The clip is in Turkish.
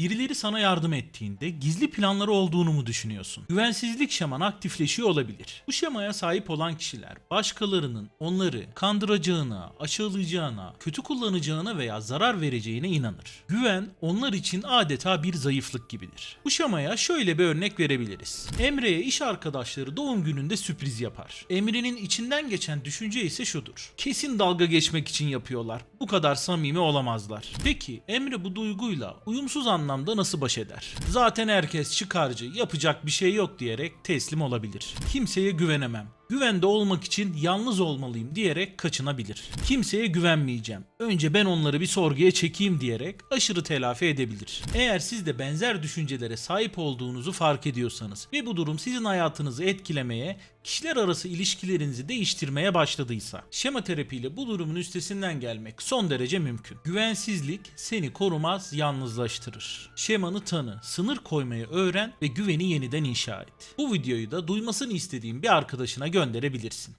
Birileri sana yardım ettiğinde gizli planları olduğunu mu düşünüyorsun? Güvensizlik şeman aktifleşiyor olabilir. Bu şemaya sahip olan kişiler başkalarının onları kandıracağına, aşağılayacağına, kötü kullanacağına veya zarar vereceğine inanır. Güven onlar için adeta bir zayıflık gibidir. Bu şemaya şöyle bir örnek verebiliriz. Emre'ye iş arkadaşları doğum gününde sürpriz yapar. Emre'nin içinden geçen düşünce ise şudur. Kesin dalga geçmek için yapıyorlar. Bu kadar samimi olamazlar. Peki Emre bu duyguyla uyumsuz anlamda nasıl baş eder? Zaten herkes çıkarcı, yapacak bir şey yok diyerek teslim olabilir. Kimseye güvenemem. Güvende olmak için yalnız olmalıyım diyerek kaçınabilir. Kimseye güvenmeyeceğim. Önce ben onları bir sorguya çekeyim diyerek aşırı telafi edebilir. Eğer siz de benzer düşüncelere sahip olduğunuzu fark ediyorsanız ve bu durum sizin hayatınızı etkilemeye, kişiler arası ilişkilerinizi değiştirmeye başladıysa, şema terapiyle bu durumun üstesinden gelmek son derece mümkün. Güvensizlik seni korumaz, yalnızlaştırır. Şemanı tanı, sınır koymayı öğren ve güveni yeniden inşa et. Bu videoyu da duymasını istediğin bir arkadaşına gönderebilirsin.